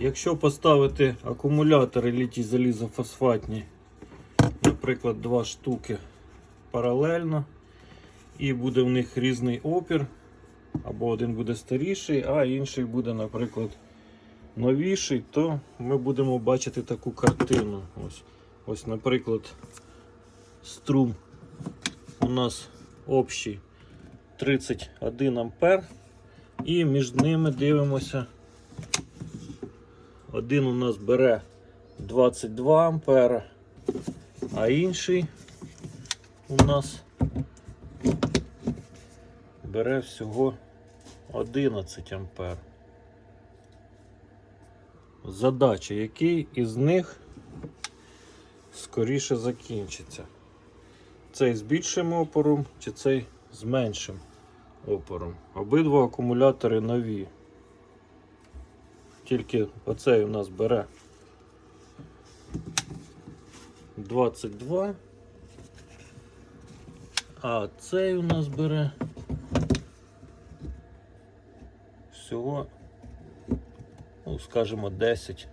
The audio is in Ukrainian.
Якщо поставити акумулятори літій залізофосфатні, наприклад, два штуки паралельно, і буде в них різний опір, або один буде старіший, а інший буде, наприклад, новіший, то ми будемо бачити таку картину. Ось, ось наприклад, струм у нас общий 31 ампер. І між ними дивимося. Один у нас бере 22 ампера, а інший у нас бере всього 11 ампер. Задача, який із них скоріше закінчиться. Цей з більшим опором чи цей з меншим опором. Обидва акумулятори нові. Тільки оцей у нас бере 22, а цей у нас бере всього, ну, скажімо, 10